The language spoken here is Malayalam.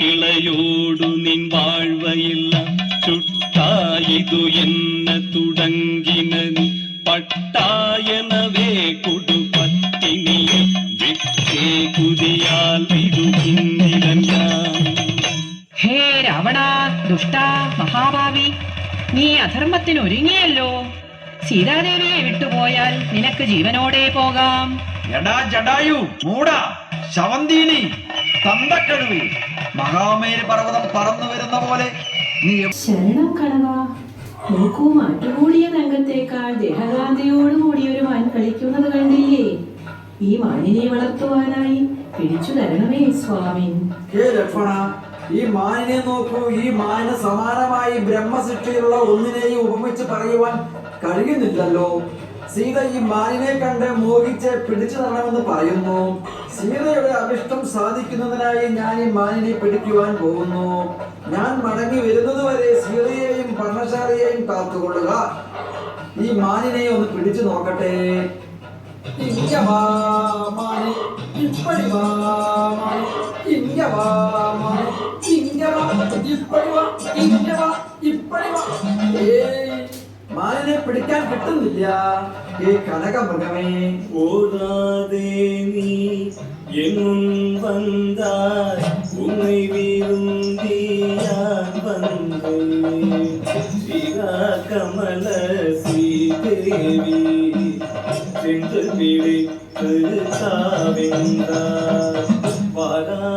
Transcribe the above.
കിളയോടു നിൻ വാഴ്വയില്ല. ചുട്ടായിതു എന്ന തുടങ്ങിന പട്ടായനവേ കൊടുപത്തിനിയെ വിട്ടേ കുതിയാൽ വിടുകിന്നിടൻ ഞാൻ. ഹേ രാവണ ദുഷ്ട മഹാഭാവി നീ അധർമ്മത്തിന് ഒരുങ്ങിയല്ലോ സീതാദേവിയെ വിട്ടുപോയാൽ നിനക്ക് ജീവനോടെ പോകാം. എടാ ജടായു മൂടാ. ശവന്തീനി തന്തക്കഴുവി മഹാമേരു പർവതം പറന്നു വരുന്ന പോലെ നീ ശരണം കണവ നോക്കൂ മാറ്റുകൂടിയ തങ്കത്തേക്കാൾ ദേഹകാന്തയോട് കൂടിയൊരു മാൻ കളിക്കുന്നത് കണ്ടില്ലേ? ഈ മാനിനെ വളർത്തുവാനായി പിടിച്ചു തരണമേ സ്വാമി. ഏ ലക്ഷ്മണ ഈ മാനിനെ നോക്കൂ. ഈ മാന് സമാനമായി ബ്രഹ്മസൃഷ്ടിയിലുള്ള ഒന്നിനെയും ഉപമിച്ച് പറയുവാൻ കഴിയുന്നില്ലല്ലോ. സീത ഈ മാനിനെ കണ്ട് മോഹിച്ച് പിടിച്ചു തരണമെന്ന് പറയുന്നു. സീതയുടെ അഭിഷ്ടം സാധിക്കുന്നതിനായി ഞാൻ ഈ മാനിനെ പിടിക്കുവാൻ പോകുന്നു. ഞാൻ മടങ്ങി വരുന്നതുവരെ സീതയെയും പർണശാലയെയും കാത്തുകൊള്ളുക. ഈ മാനിനെ ഒന്ന് പിടിച്ചു നോക്കട്ടെ. ഇപ്പടി പിടിക്കാൻ കിട്ടുന്നില്ല ഏ കനകമൃഗമേ ஓடாதே நீ எங்கும் வந்தாய் உன்னை விருந்தியான் வந்தேன் ஸ்ரீரா கமல ஸ்ரீதேவி சென்று பிடித்து தாவென்றார் வாரா